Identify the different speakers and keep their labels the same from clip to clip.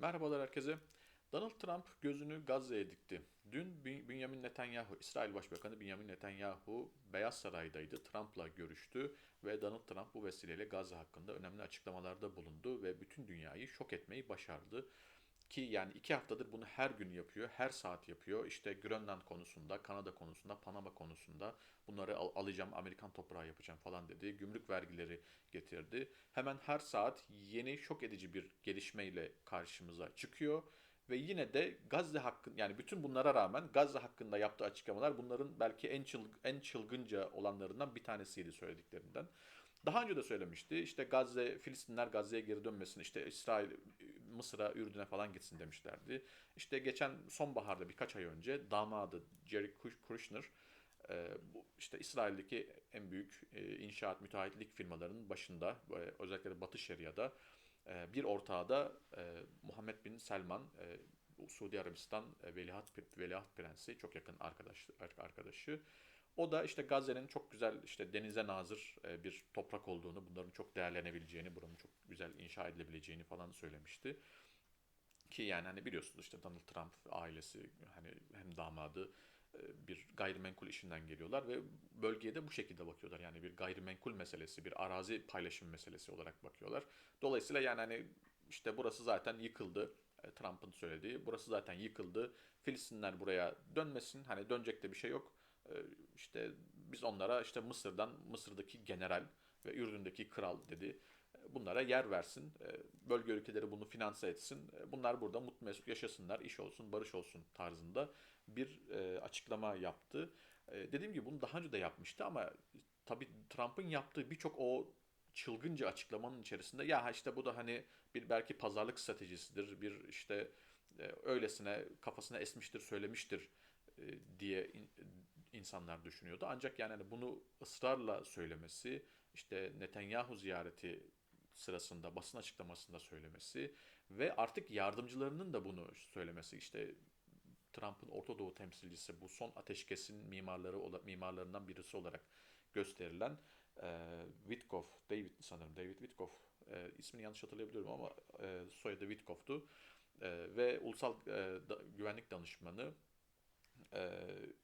Speaker 1: Merhabalar herkese. Donald Trump gözünü Gazze'ye dikti. Dün Benjamin Netanyahu, İsrail Başbakanı Benjamin Netanyahu Beyaz Saray'daydı. Trump'la görüştü ve Donald Trump bu vesileyle Gazze hakkında önemli açıklamalarda bulundu ve bütün dünyayı şok etmeyi başardı. Ki yani iki haftadır bunu her gün yapıyor, her saat yapıyor. İşte Grönland konusunda, Kanada konusunda, Panama konusunda bunları al- alacağım, Amerikan toprağı yapacağım falan dedi. Gümrük vergileri getirdi. Hemen her saat yeni şok edici bir gelişmeyle karşımıza çıkıyor. Ve yine de Gazze hakkın yani bütün bunlara rağmen Gazze hakkında yaptığı açıklamalar bunların belki en çılg en çılgınca olanlarından bir tanesiydi söylediklerinden. Daha önce de söylemişti. İşte Gazze, Filistinler Gazze'ye geri dönmesin. İşte İsrail, Mısır'a, Ürdün'e falan gitsin demişlerdi. İşte geçen sonbaharda birkaç ay önce damadı Jerry Kushner e, bu işte İsrail'deki en büyük e, inşaat müteahhitlik firmalarının başında özellikle de Batı Şeria'da e, bir ortağı da Muhammed bin Selman Suudi Arabistan Veliaht Veliaht Prensi çok yakın arkadaş arkadaşı. O da işte Gazze'nin çok güzel işte denize nazır e, bir toprak olduğunu, bunların çok değerlenebileceğini, buranın çok güzel inşa edilebileceğini falan söylemişti. Ki yani hani biliyorsunuz işte Donald Trump ailesi hani hem damadı e, bir gayrimenkul işinden geliyorlar ve bölgeye de bu şekilde bakıyorlar. Yani bir gayrimenkul meselesi, bir arazi paylaşım meselesi olarak bakıyorlar. Dolayısıyla yani hani işte burası zaten yıkıldı. E, Trump'ın söylediği. Burası zaten yıkıldı. Filistinler buraya dönmesin. Hani dönecek de bir şey yok. E, İşte biz onlara işte Mısır'dan Mısır'daki general ve Ürdün'deki kral dedi. E, Bunlara yer versin. E, Bölge ülkeleri bunu finanse etsin. Bunlar burada mutlu mesut yaşasınlar. iş olsun, barış olsun tarzında bir e, açıklama yaptı. Dediğim gibi bunu daha önce de yapmıştı ama tabii Trump'ın yaptığı birçok o çılgınca açıklamanın içerisinde ya işte bu da hani bir belki pazarlık stratejisidir. Bir işte e, öylesine kafasına esmiştir, söylemiştir e, diye insanlar düşünüyordu. Ancak yani hani bunu ısrarla söylemesi, işte Netanyahu ziyareti sırasında basın açıklamasında söylemesi ve artık yardımcılarının da bunu söylemesi işte Trump'ın Orta Doğu temsilcisi bu son ateşkesin mimarları mimarlarından birisi olarak gösterilen e, Witkoff, David sanırım David Witkoff e, ismini yanlış hatırlayabiliyorum ama e, soyadı Witkoff'tu E, ve ulusal e, da- güvenlik danışmanı e,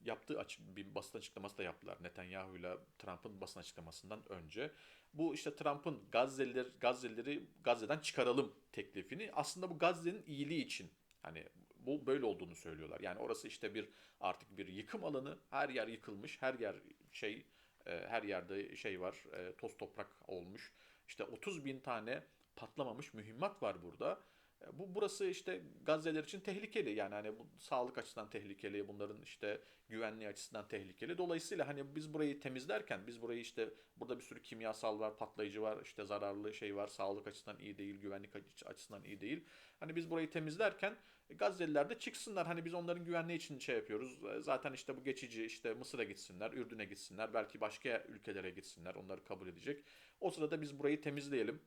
Speaker 1: yaptığı açık, bir basın açıklaması da yaptılar Netanyahu'yla Trump'ın basın açıklamasından önce. Bu işte Trump'ın Gazze'liler, Gazze'lileri Gazze'den çıkaralım teklifini aslında bu Gazze'nin iyiliği için hani bu böyle olduğunu söylüyorlar. Yani orası işte bir artık bir yıkım alanı. Her yer yıkılmış, her yer şey e, her yerde şey var, e, toz toprak olmuş. İşte 30 bin tane patlamamış mühimmat var burada. E, Bu burası işte Gazze'ler için tehlikeli. Yani hani bu sağlık açısından tehlikeli, bunların işte güvenliği açısından tehlikeli. Dolayısıyla hani biz burayı temizlerken biz burayı işte burada bir sürü kimyasal var, patlayıcı var, işte zararlı şey var, sağlık açısından iyi değil, güvenlik açı- açısından iyi değil. Hani biz burayı temizlerken Gazze'liler de çıksınlar. Hani biz onların güvenliği için şey yapıyoruz. E, Zaten işte bu geçici işte Mısır'a gitsinler, Ürdün'e gitsinler, belki başka ülkelere gitsinler. Onları kabul edecek. O sırada biz burayı temizleyelim.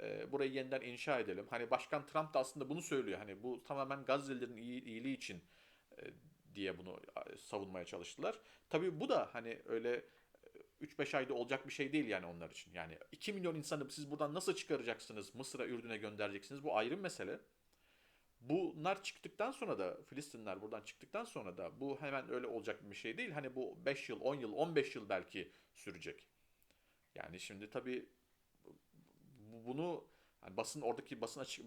Speaker 1: E, burayı yeniden inşa edelim. Hani Başkan Trump da aslında bunu söylüyor. Hani bu tamamen Gazze'lilerin iyi- iyiliği için e, diye bunu e, savunmaya çalıştılar. Tabii bu da hani öyle e, 3-5 ayda olacak bir şey değil yani onlar için. Yani 2 milyon insanı siz buradan nasıl çıkaracaksınız? Mısır'a, Ürdün'e göndereceksiniz. Bu ayrı bir mesele. Bunlar çıktıktan sonra da Filistinler buradan çıktıktan sonra da bu hemen öyle olacak bir şey değil. Hani bu 5 yıl, 10 yıl, 15 yıl belki sürecek. Yani şimdi tabii bunu hani basın oradaki basın açık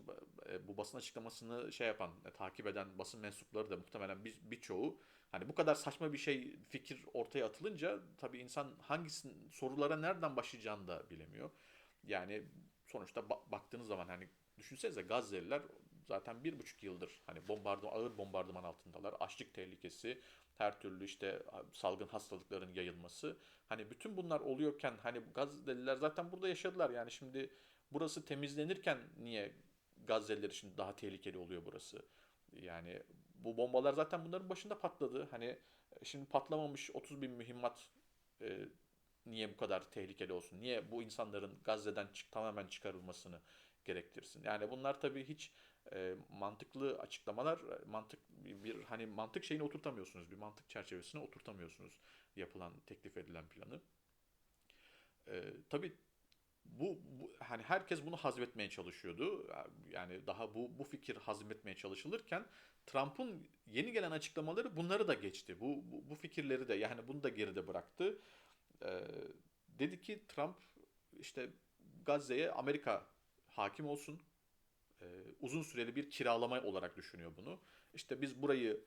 Speaker 1: e, bu basın açıklamasını şey yapan e, takip eden basın mensupları da muhtemelen bir birçoğu hani bu kadar saçma bir şey fikir ortaya atılınca tabii insan hangisinin sorulara nereden başlayacağını da bilemiyor. Yani sonuçta ba- baktığınız zaman hani düşünsenize Gazze'liler zaten bir buçuk yıldır hani bombardıman ağır bombardıman altındalar. Açlık tehlikesi, her türlü işte salgın hastalıkların yayılması. Hani bütün bunlar oluyorken hani Gazze'liler zaten burada yaşadılar. Yani şimdi burası temizlenirken niye Gazze'liler için daha tehlikeli oluyor burası? Yani bu bombalar zaten bunların başında patladı. Hani e, şimdi patlamamış 30 bin mühimmat e, niye bu kadar tehlikeli olsun? Niye bu insanların Gazze'den çık, tamamen çıkarılmasını gerektirsin? Yani bunlar tabii hiç e, mantıklı açıklamalar, e, mantık bir hani mantık şeyini oturtamıyorsunuz, bir mantık çerçevesine oturtamıyorsunuz yapılan, teklif edilen planı. E, tabii bu, bu hani herkes bunu hazmetmeye çalışıyordu. Yani daha bu bu fikir hazmetmeye çalışılırken Trump'ın yeni gelen açıklamaları bunları da geçti. Bu bu, bu fikirleri de yani bunu da geride bıraktı. Ee, dedi ki Trump işte Gazze'ye Amerika hakim olsun. Ee, uzun süreli bir kiralama olarak düşünüyor bunu. İşte biz burayı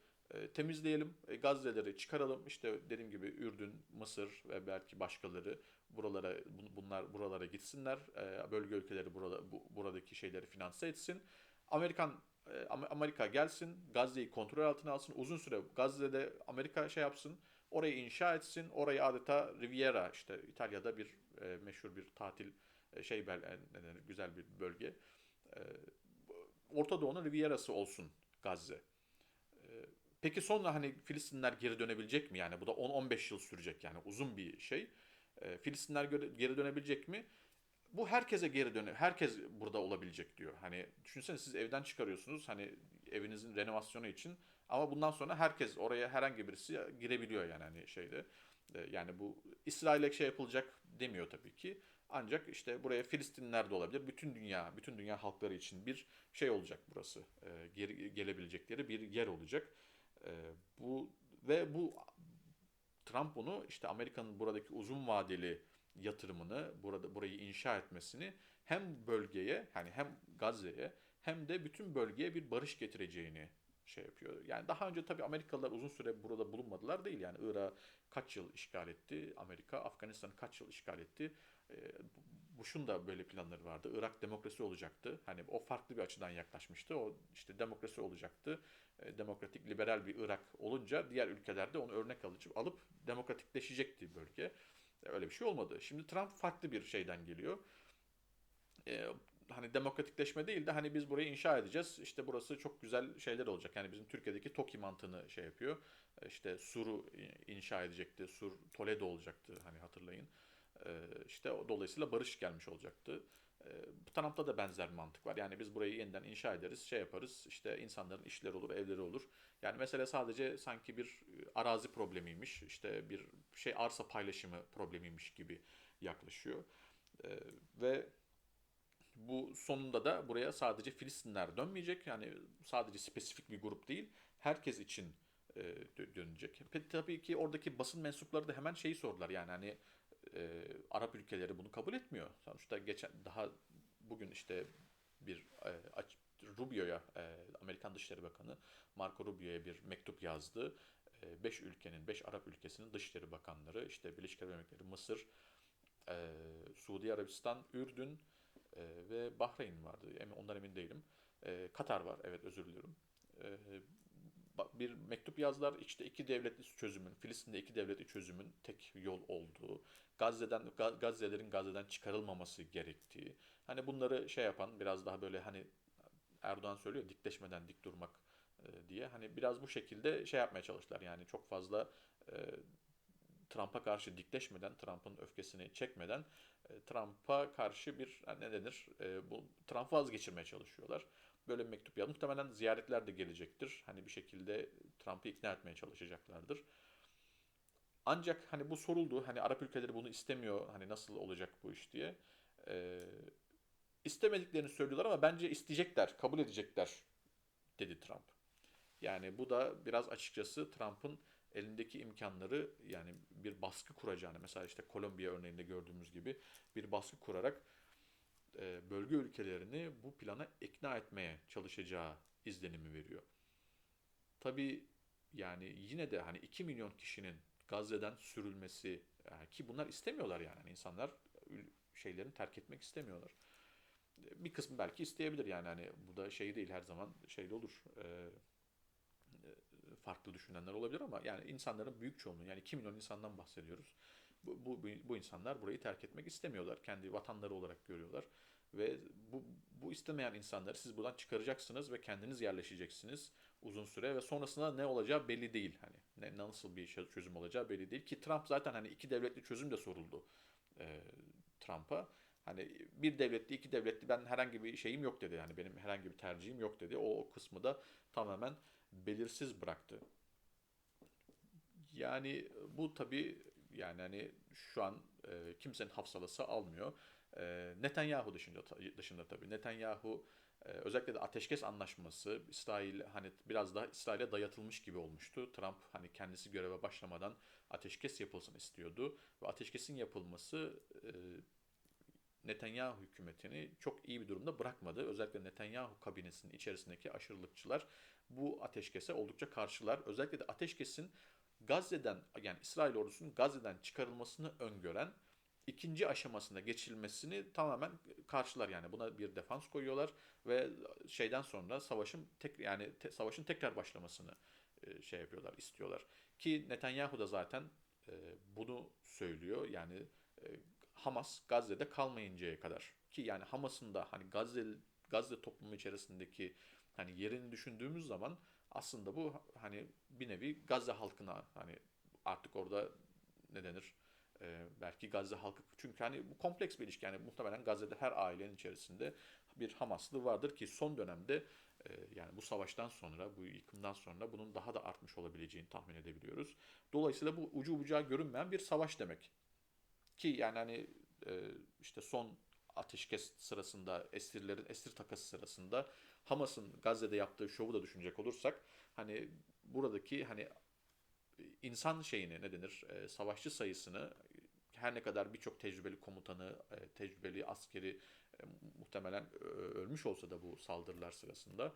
Speaker 1: temizleyelim, e, Gazze'leri çıkaralım. İşte dediğim gibi Ürdün, Mısır ve belki başkaları buralara bunlar buralara gitsinler. E, bölge ülkeleri burada bu, buradaki şeyleri finanse etsin. Amerikan e, Amerika gelsin, Gazze'yi kontrol altına alsın. Uzun süre Gazze'de Amerika şey yapsın. Orayı inşa etsin. Orayı adeta Riviera işte İtalya'da bir e, meşhur bir tatil e, şey e, güzel bir bölge. E, Orta Doğu'nun Riviera'sı olsun Gazze. Peki sonra hani Filistinler geri dönebilecek mi? Yani bu da 10-15 yıl sürecek yani uzun bir şey. E, Filistinler geri dönebilecek mi? Bu herkese geri dönüyor. Herkes burada olabilecek diyor. Hani düşünsene siz evden çıkarıyorsunuz hani evinizin renovasyonu için ama bundan sonra herkes oraya herhangi birisi girebiliyor yani hani şeyde. E, yani bu İsrail'e şey yapılacak demiyor tabii ki. Ancak işte buraya Filistinler de olabilir. Bütün dünya, bütün dünya halkları için bir şey olacak burası. E, geri gelebilecekleri bir yer olacak. E, bu ve bu Trump bunu işte Amerika'nın buradaki uzun vadeli yatırımını, burada burayı inşa etmesini hem bölgeye, yani hem Gazze'ye hem de bütün bölgeye bir barış getireceğini şey yapıyor. Yani daha önce tabii Amerikalılar uzun süre burada bulunmadılar değil. Yani Irak kaç yıl işgal etti, Amerika Afganistan'ı kaç yıl işgal etti. Bush'un da böyle planları vardı. Irak demokrasi olacaktı. Hani o farklı bir açıdan yaklaşmıştı. O işte demokrasi olacaktı. Ee, demokratik, liberal bir Irak olunca diğer ülkelerde onu örnek alıcı alıp demokratikleşecekti bölge. Öyle bir şey olmadı. Şimdi Trump farklı bir şeyden geliyor. Ee, hani demokratikleşme değil de hani biz burayı inşa edeceğiz. İşte burası çok güzel şeyler olacak. Yani bizim Türkiye'deki TOKİ mantığını şey yapıyor. İşte Sur'u inşa edecekti. Sur Toledo olacaktı hani hatırlayın. Ee, işte dolayısıyla barış gelmiş olacaktı. Ee, bu tarafta da benzer mantık var. Yani biz burayı yeniden inşa ederiz, şey yaparız. İşte insanların işleri olur, evleri olur. Yani mesele sadece sanki bir e, arazi problemiymiş, işte bir şey arsa paylaşımı problemiymiş gibi yaklaşıyor. Ee, ve bu sonunda da buraya sadece Filistinler dönmeyecek. Yani sadece spesifik bir grup değil, herkes için e, dönecek. Tabii ki oradaki basın mensupları da hemen şeyi sordular. Yani hani e, Arap ülkeleri bunu kabul etmiyor. Sonuçta geçen daha bugün işte bir e, Rubio'ya e, Amerikan Dışişleri Bakanı Marco Rubio'ya bir mektup yazdı. 5 e, ülkenin, 5 Arap ülkesinin Dışişleri Bakanları, işte Birleşik Arap Emirlikleri, Mısır, e, Suudi Arabistan, Ürdün e, ve Bahreyn vardı. Ondan emin değilim. E, Katar var, evet özür diliyorum. E, bir mektup yazdılar. İşte iki devletli çözümün, Filistin'de iki devletli çözümün tek yol olduğu, Gazze'den Gazze'lerin Gazze'den çıkarılmaması gerektiği. Hani bunları şey yapan biraz daha böyle hani Erdoğan söylüyor dikleşmeden dik durmak e, diye. Hani biraz bu şekilde şey yapmaya çalıştılar. Yani çok fazla e, Trump'a karşı dikleşmeden, Trump'ın öfkesini çekmeden e, Trump'a karşı bir ne denir? E, bu Trump'ı vazgeçirmeye çalışıyorlar. Böyle bir mektup yazdı. Muhtemelen ziyaretler de gelecektir. Hani bir şekilde Trump'ı ikna etmeye çalışacaklardır. Ancak hani bu soruldu. Hani Arap ülkeleri bunu istemiyor. Hani nasıl olacak bu iş diye. Ee, istemediklerini söylüyorlar ama bence isteyecekler, kabul edecekler dedi Trump. Yani bu da biraz açıkçası Trump'ın elindeki imkanları yani bir baskı kuracağını mesela işte Kolombiya örneğinde gördüğümüz gibi bir baskı kurarak e, bölge ülkelerini bu plana ikna etmeye çalışacağı izlenimi veriyor. Tabi yani yine de hani 2 milyon kişinin Gazze'den sürülmesi yani ki bunlar istemiyorlar yani. yani insanlar şeylerini terk etmek istemiyorlar. Bir kısmı belki isteyebilir yani hani bu da şey değil her zaman şeyde olur. E, farklı düşünenler olabilir ama yani insanların büyük çoğunluğu yani 2 milyon insandan bahsediyoruz. Bu, bu, bu insanlar burayı terk etmek istemiyorlar. Kendi vatanları olarak görüyorlar. Ve bu, bu istemeyen insanları siz buradan çıkaracaksınız ve kendiniz yerleşeceksiniz uzun süre ve sonrasında ne olacağı belli değil. Hani ne, nasıl bir çözüm olacağı belli değil ki Trump zaten hani iki devletli çözüm de soruldu e, Trump'a. Hani bir devletli, iki devletli ben herhangi bir şeyim yok dedi. Yani benim herhangi bir tercihim yok dedi. O, o kısmı da tamamen belirsiz bıraktı. Yani bu tabii yani hani şu an e, kimsenin hafsalası almıyor. E, Netanyahu dışında dışında tabii. Netanyahu e, özellikle de ateşkes anlaşması İsrail hani biraz daha İsrail'e dayatılmış gibi olmuştu. Trump hani kendisi göreve başlamadan ateşkes yapılsın istiyordu ve ateşkesin yapılması e, Netanyahu hükümetini çok iyi bir durumda bırakmadı. Özellikle Netanyahu kabinesinin içerisindeki aşırılıkçılar bu ateşkese oldukça karşılar. Özellikle de ateşkesin Gazze'den yani İsrail ordusunun Gazze'den çıkarılmasını öngören ikinci aşamasında geçilmesini tamamen karşılar. Yani buna bir defans koyuyorlar ve şeyden sonra savaşın tek yani te, savaşın tekrar başlamasını e, şey yapıyorlar istiyorlar. Ki Netanyahu da zaten e, bunu söylüyor. Yani e, Hamas Gazze'de kalmayıncaya kadar. Ki yani Hamas'ın da hani Gazze Gazze toplumu içerisindeki hani yerini düşündüğümüz zaman aslında bu hani bir nevi Gazze halkına hani artık orada ne denir e, belki Gazze halkı çünkü hani bu kompleks bir ilişki yani muhtemelen Gazze'de her ailenin içerisinde bir Hamaslı vardır ki son dönemde e, yani bu savaştan sonra bu yıkımdan sonra bunun daha da artmış olabileceğini tahmin edebiliyoruz. Dolayısıyla bu ucu bucağı görünmeyen bir savaş demek. Ki yani hani e, işte son ateşkes sırasında esirlerin esir takası sırasında Hamas'ın Gazze'de yaptığı şovu da düşünecek olursak hani buradaki hani insan şeyini ne denir e, savaşçı sayısını her ne kadar birçok tecrübeli komutanı, e, tecrübeli askeri e, muhtemelen e, ölmüş olsa da bu saldırılar sırasında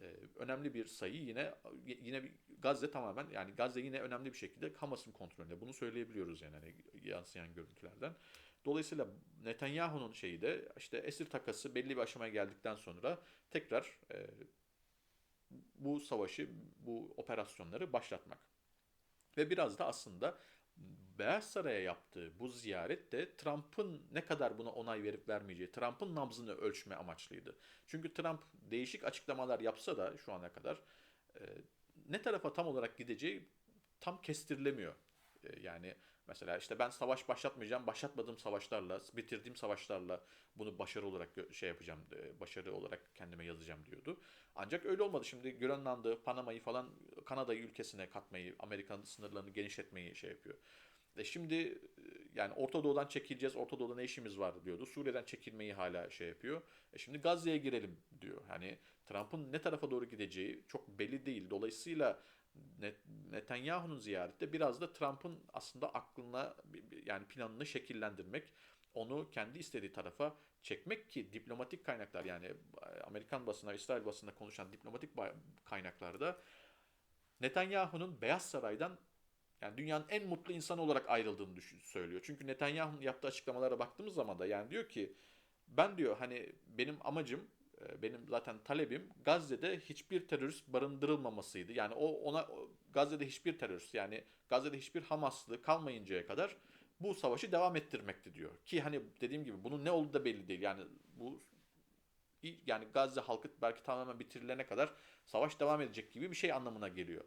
Speaker 1: e, önemli bir sayı yine yine Gazze tamamen yani Gazze yine önemli bir şekilde Hamas'ın kontrolünde. Bunu söyleyebiliyoruz yani hani yansıyan görüntülerden. Dolayısıyla Netanyahu'nun şeyi de işte esir takası belli bir aşamaya geldikten sonra tekrar e, bu savaşı, bu operasyonları başlatmak. Ve biraz da aslında Beyaz Saray'a yaptığı bu ziyaret de Trump'ın ne kadar buna onay verip vermeyeceği, Trump'ın nabzını ölçme amaçlıydı. Çünkü Trump değişik açıklamalar yapsa da şu ana kadar e, ne tarafa tam olarak gideceği tam kestirilemiyor. E, yani mesela işte ben savaş başlatmayacağım, başlatmadığım savaşlarla, bitirdiğim savaşlarla bunu başarı olarak şey yapacağım, e, başarı olarak kendime yazacağım diyordu. Ancak öyle olmadı. Şimdi Grönland'ı, Panama'yı falan Kanada'yı ülkesine katmayı, Amerika'nın sınırlarını genişletmeyi şey yapıyor. E şimdi e, yani Orta Doğu'dan çekileceğiz, Orta Doğu'da ne işimiz var diyordu. Suriye'den çekilmeyi hala şey yapıyor. E şimdi Gazze'ye girelim diyor. Hani Trump'ın ne tarafa doğru gideceği çok belli değil. Dolayısıyla Netanyahu'nun ziyareti biraz da Trump'ın aslında aklına yani planını şekillendirmek, onu kendi istediği tarafa çekmek ki diplomatik kaynaklar yani Amerikan basına, İsrail basında konuşan diplomatik kaynaklarda Netanyahu'nun Beyaz Saray'dan yani dünyanın en mutlu insan olarak ayrıldığını düşün, söylüyor. Çünkü Netanyahu'nun yaptığı açıklamalara baktığımız zaman da yani diyor ki ben diyor hani benim amacım benim zaten talebim Gazze'de hiçbir terörist barındırılmamasıydı. Yani o ona Gazze'de hiçbir terörist yani Gazze'de hiçbir Hamaslı kalmayıncaya kadar bu savaşı devam ettirmekti diyor. Ki hani dediğim gibi bunun ne olduğu da belli değil. Yani bu yani Gazze halkı belki tamamen bitirilene kadar savaş devam edecek gibi bir şey anlamına geliyor.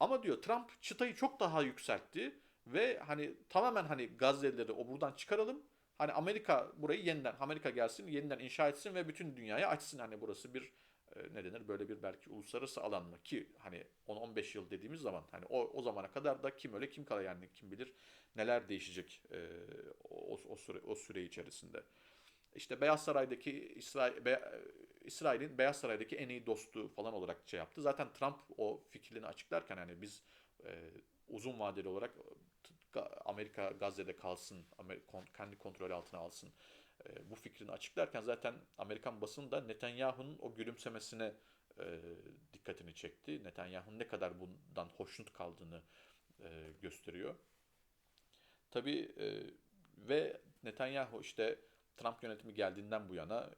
Speaker 1: Ama diyor Trump çıtayı çok daha yükseltti ve hani tamamen hani Gazze'lileri o buradan çıkaralım. Hani Amerika burayı yeniden Amerika gelsin, yeniden inşa etsin ve bütün dünyaya açsın. Hani burası bir e, ne denir böyle bir belki uluslararası alan mı ki hani 10-15 yıl dediğimiz zaman hani o, o zamana kadar da kim öyle kim kala yani kim bilir neler değişecek e, o, o, süre, o süre içerisinde. İşte Beyaz Saray'daki İsrail, Be, İsrail'in Beyaz Saray'daki en iyi dostu falan olarak şey yaptı. Zaten Trump o fikirlerini açıklarken hani biz e, uzun vadeli olarak Amerika Gazze'de kalsın, kendi kontrol altına alsın e, bu fikrini açıklarken zaten Amerikan basını da Netanyahu'nun o gülümsemesine e, dikkatini çekti. Netanyahu'nun ne kadar bundan hoşnut kaldığını e, gösteriyor. Tabii ve Netanyahu işte Trump yönetimi geldiğinden bu yana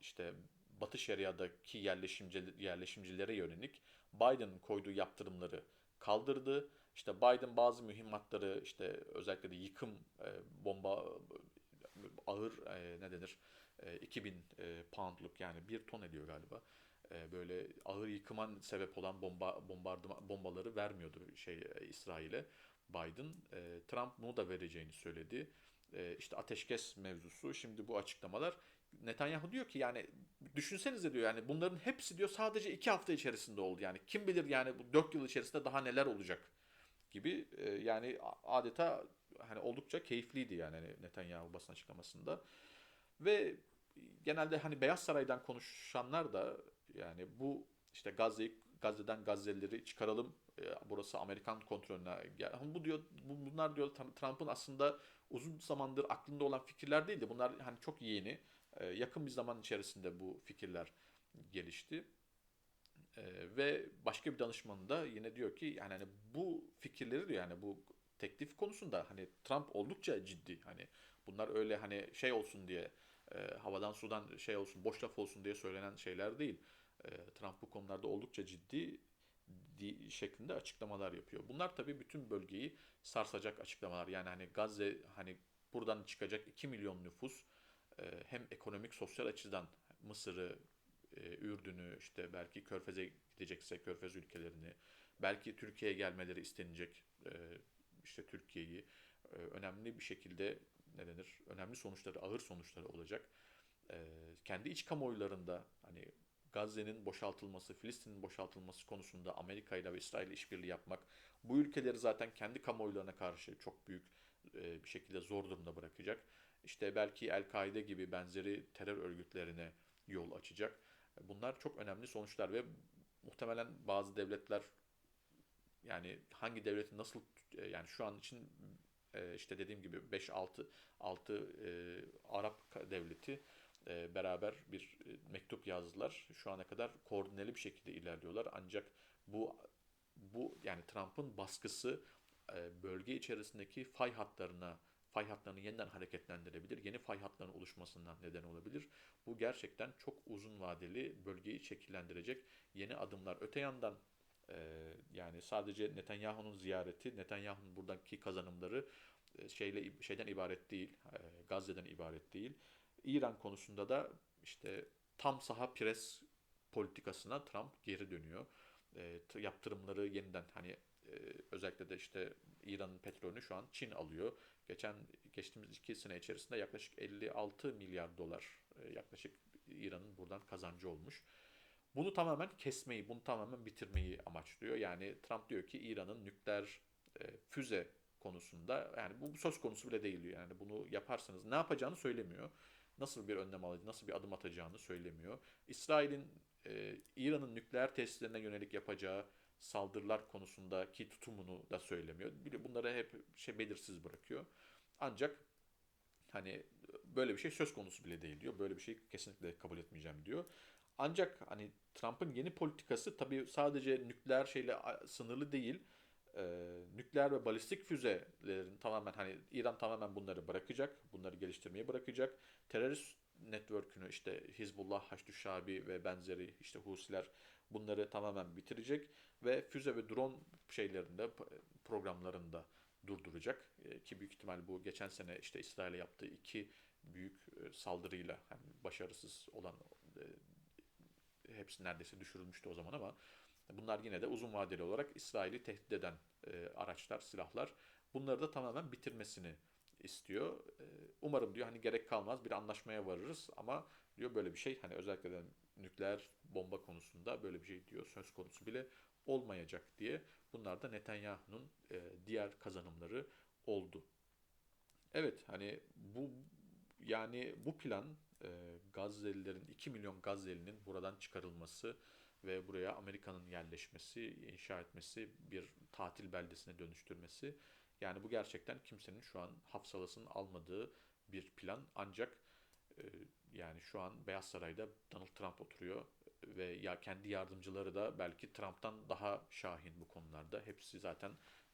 Speaker 1: işte Batı Şeria'daki yerleşimci, yerleşimcilere yönelik Biden'ın koyduğu yaptırımları kaldırdı. İşte Biden bazı mühimmatları işte özellikle de yıkım e, bomba ağır e, ne denir e, 2000 e, poundluk yani bir ton ediyor galiba e, böyle ağır yıkıma sebep olan bomba bombardıma bombaları vermiyordu şey e, İsrail'e Biden. E, Trump bunu da vereceğini söyledi. E, işte ateşkes mevzusu şimdi bu açıklamalar Netanyahu diyor ki yani düşünsenize diyor yani bunların hepsi diyor sadece iki hafta içerisinde oldu. Yani kim bilir yani bu dört yıl içerisinde daha neler olacak gibi e, yani adeta hani oldukça keyifliydi yani hani Netanyahu basın açıklamasında. Ve genelde hani Beyaz Saray'dan konuşanlar da yani bu işte Gazze'yi Gazze'den Gazze'lileri çıkaralım. E, burası Amerikan kontrolüne gel. Ama bu diyor bu, bunlar diyor Trump'ın aslında uzun zamandır aklında olan fikirler değildi. Bunlar hani çok yeni. E, yakın bir zaman içerisinde bu fikirler gelişti. E, ve başka bir danışmanı da yine diyor ki yani hani bu fikirleri diyor yani bu teklif konusunda hani Trump oldukça ciddi. Hani bunlar öyle hani şey olsun diye e, havadan sudan şey olsun boş laf olsun diye söylenen şeyler değil. E, Trump bu konularda oldukça ciddi di, şeklinde açıklamalar yapıyor. Bunlar tabii bütün bölgeyi sarsacak açıklamalar. Yani hani Gazze hani buradan çıkacak 2 milyon nüfus e, hem ekonomik sosyal açıdan Mısır'ı, e, Ürdün'ü işte belki Körfez'e gidecekse Körfez ülkelerini belki Türkiye'ye gelmeleri istenecek e, işte Türkiye'yi e, önemli bir şekilde ne denir önemli sonuçları ağır sonuçları olacak. Kendi iç kamuoylarında hani Gazze'nin boşaltılması, Filistin'in boşaltılması konusunda Amerika ile ve İsrail işbirliği yapmak bu ülkeleri zaten kendi kamuoylarına karşı çok büyük bir şekilde zor durumda bırakacak. İşte belki El-Kaide gibi benzeri terör örgütlerine yol açacak. Bunlar çok önemli sonuçlar ve muhtemelen bazı devletler yani hangi devletin nasıl e, yani şu an için e, işte dediğim gibi 5-6 6 Arap devleti e, beraber bir mektup yazdılar. Şu ana kadar koordineli bir şekilde ilerliyorlar. Ancak bu bu yani Trump'ın baskısı bölge içerisindeki fay hatlarına fay hatlarını yeniden hareketlendirebilir. Yeni fay hatlarının oluşmasından neden olabilir. Bu gerçekten çok uzun vadeli bölgeyi şekillendirecek yeni adımlar. Öte yandan yani sadece Netanyahu'nun ziyareti, Netanyahu'nun buradaki kazanımları şeyle şeyden ibaret değil, Gazze'den ibaret değil. İran konusunda da işte tam saha pres politikasına Trump geri dönüyor. E, yaptırımları yeniden hani e, özellikle de işte İran'ın petrolünü şu an Çin alıyor. Geçen geçtiğimiz iki sene içerisinde yaklaşık 56 milyar dolar e, yaklaşık İran'ın buradan kazancı olmuş. Bunu tamamen kesmeyi, bunu tamamen bitirmeyi amaçlıyor. Yani Trump diyor ki İran'ın nükleer e, füze konusunda yani bu söz konusu bile değil diyor. Yani bunu yaparsanız ne yapacağını söylemiyor. Nasıl bir önlem alacağını, nasıl bir adım atacağını söylemiyor. İsrail'in e, İran'ın nükleer tesislerine yönelik yapacağı saldırılar konusundaki tutumunu da söylemiyor. Bunları hep şey belirsiz bırakıyor. Ancak hani böyle bir şey söz konusu bile değil diyor. Böyle bir şey kesinlikle kabul etmeyeceğim diyor. Ancak hani Trump'ın yeni politikası tabii sadece nükleer şeyle sınırlı değil. Ee, nükleer ve balistik füzelerin tamamen hani İran tamamen bunları bırakacak. Bunları geliştirmeyi bırakacak. Terörist network'ünü işte Hizbullah, Haçlı Şabi ve benzeri işte Husiler bunları tamamen bitirecek ve füze ve drone şeylerinde programlarında durduracak e, ki büyük ihtimal bu geçen sene işte İsrail'e yaptığı iki büyük e, saldırıyla hani başarısız olan e, hepsi neredeyse düşürülmüştü o zaman ama bunlar yine de uzun vadeli olarak İsrail'i tehdit eden araçlar, silahlar. Bunları da tamamen bitirmesini istiyor. E, umarım diyor hani gerek kalmaz bir anlaşmaya varırız ama diyor böyle bir şey hani özellikle de nükleer bomba konusunda böyle bir şey diyor söz konusu bile olmayacak diye. Bunlar da Netanyahu'nun e, diğer kazanımları oldu. Evet hani bu yani bu plan e, Gazze'lilerin 2 milyon Gazze'linin buradan çıkarılması ve buraya Amerika'nın yerleşmesi, inşa etmesi, bir tatil beldesine dönüştürmesi. Yani bu gerçekten kimsenin şu an hafsalasının almadığı bir plan. Ancak e, yani şu an Beyaz Saray'da Donald Trump oturuyor ve ya kendi yardımcıları da belki Trump'tan daha şahin bu konularda. Hepsi zaten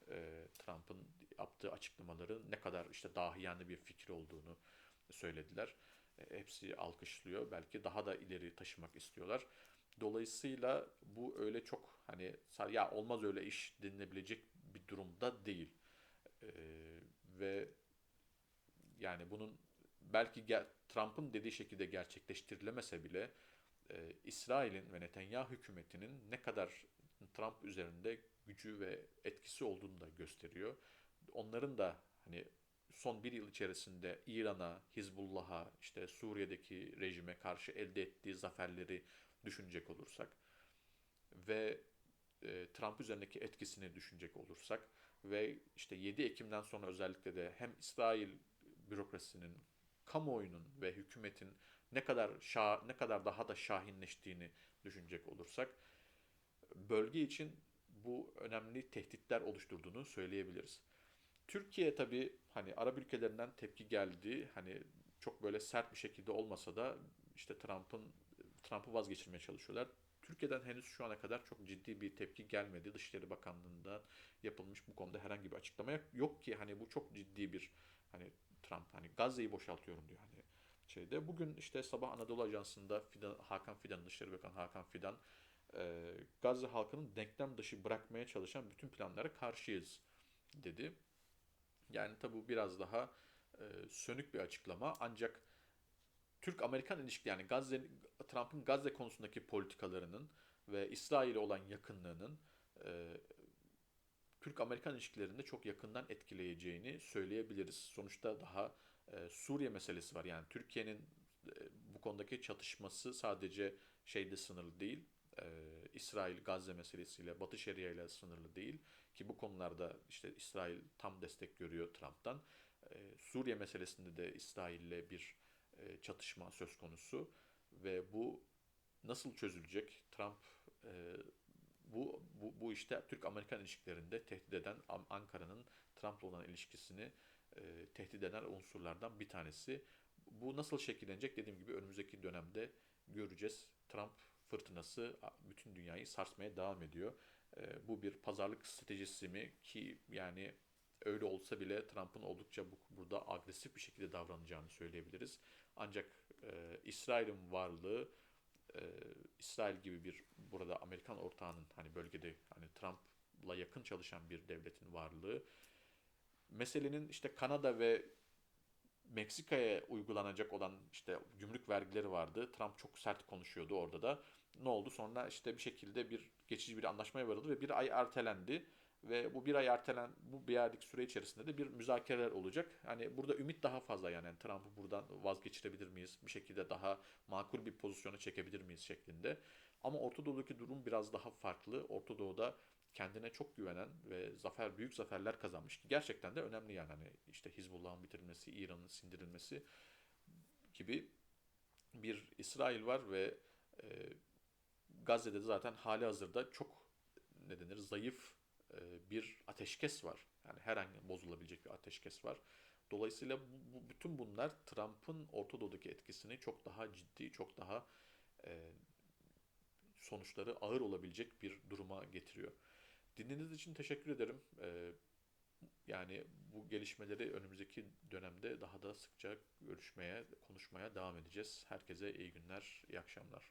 Speaker 1: e, Trump'ın yaptığı açıklamaları ne kadar işte dahiyane bir fikir olduğunu söylediler. E, hepsi alkışlıyor. Belki daha da ileri taşımak istiyorlar. Dolayısıyla bu öyle çok hani ya olmaz öyle iş denilebilecek bir durumda değil. Ee, ve yani bunun belki Trump'ın dediği şekilde gerçekleştirilemese bile e, İsrail'in ve Netanyahu hükümetinin ne kadar Trump üzerinde gücü ve etkisi olduğunu da gösteriyor. Onların da hani son bir yıl içerisinde İran'a, Hizbullah'a, işte Suriye'deki rejime karşı elde ettiği zaferleri düşünecek olursak ve e, Trump üzerindeki etkisini düşünecek olursak ve işte 7 Ekim'den sonra özellikle de hem İsrail bürokrasisinin, kamuoyunun ve hükümetin ne kadar şa ne kadar daha da şahinleştiğini düşünecek olursak bölge için bu önemli tehditler oluşturduğunu söyleyebiliriz. Türkiye tabii hani Arap ülkelerinden tepki geldi. Hani çok böyle sert bir şekilde olmasa da işte Trump'ın Trump'ı vazgeçirmeye çalışıyorlar. Türkiye'den henüz şu ana kadar çok ciddi bir tepki gelmedi. Dışişleri Bakanlığı'ndan yapılmış bu konuda herhangi bir açıklama yok ki hani bu çok ciddi bir hani Trump hani Gazze'yi boşaltıyorum diyor hani şeyde. Bugün işte sabah Anadolu Ajansı'nda Fidan, Hakan Fidan, Dışişleri Bakanı Hakan Fidan e, Gazze halkının denklem dışı bırakmaya çalışan bütün planlara karşıyız dedi. Yani tabi biraz daha e, sönük bir açıklama ancak Türk-Amerikan ilişkileri yani Gazze Trump'ın Gazze konusundaki politikalarının ve İsrail'e olan yakınlığının e, Türk-Amerikan ilişkilerinde çok yakından etkileyeceğini söyleyebiliriz. Sonuçta daha e, Suriye meselesi var. Yani Türkiye'nin e, bu konudaki çatışması sadece şeyde sınırlı değil. E, İsrail-Gazze meselesiyle, Batı Şeria ile sınırlı değil. Ki bu konularda işte İsrail tam destek görüyor Trump'tan. E, Suriye meselesinde de İsrail'le bir e, çatışma söz konusu ve bu nasıl çözülecek? Trump e, bu, bu, bu işte Türk-Amerikan ilişkilerinde tehdit eden Ankara'nın Trump'la olan ilişkisini e, tehdit eden unsurlardan bir tanesi. Bu nasıl şekillenecek dediğim gibi önümüzdeki dönemde göreceğiz. Trump fırtınası bütün dünyayı sarsmaya devam ediyor. E, bu bir pazarlık stratejisi mi ki yani öyle olsa bile Trump'ın oldukça bu, burada agresif bir şekilde davranacağını söyleyebiliriz. Ancak e, İsrail'in varlığı e, İsrail gibi bir burada Amerikan ortağının hani bölgede hani Trump'la yakın çalışan bir devletin varlığı meselenin işte Kanada ve Meksika'ya uygulanacak olan işte gümrük vergileri vardı. Trump çok sert konuşuyordu orada da. Ne oldu? Sonra işte bir şekilde bir geçici bir anlaşmaya varıldı ve bir ay ertelendi. Ve bu bir ay ertelen, bu bir aylık süre içerisinde de bir müzakereler olacak. Hani burada ümit daha fazla yani, yani Trump'ı buradan vazgeçirebilir miyiz? Bir şekilde daha makul bir pozisyona çekebilir miyiz şeklinde. Ama Orta Doğu'daki durum biraz daha farklı. Orta Doğu'da kendine çok güvenen ve zafer büyük zaferler kazanmış ki gerçekten de önemli yani hani işte Hizbullah'ın bitirilmesi, İran'ın sindirilmesi gibi bir İsrail var ve e, Gazze'de zaten hali hazırda çok ne denir zayıf bir ateşkes var. Yani her an bozulabilecek bir ateşkes var. Dolayısıyla bu, bu, bütün bunlar Trump'ın Orta Doğu'daki etkisini çok daha ciddi, çok daha e, sonuçları ağır olabilecek bir duruma getiriyor. Dinlediğiniz için teşekkür ederim. E, yani bu gelişmeleri önümüzdeki dönemde daha da sıkça görüşmeye, konuşmaya devam edeceğiz. Herkese iyi günler, iyi akşamlar.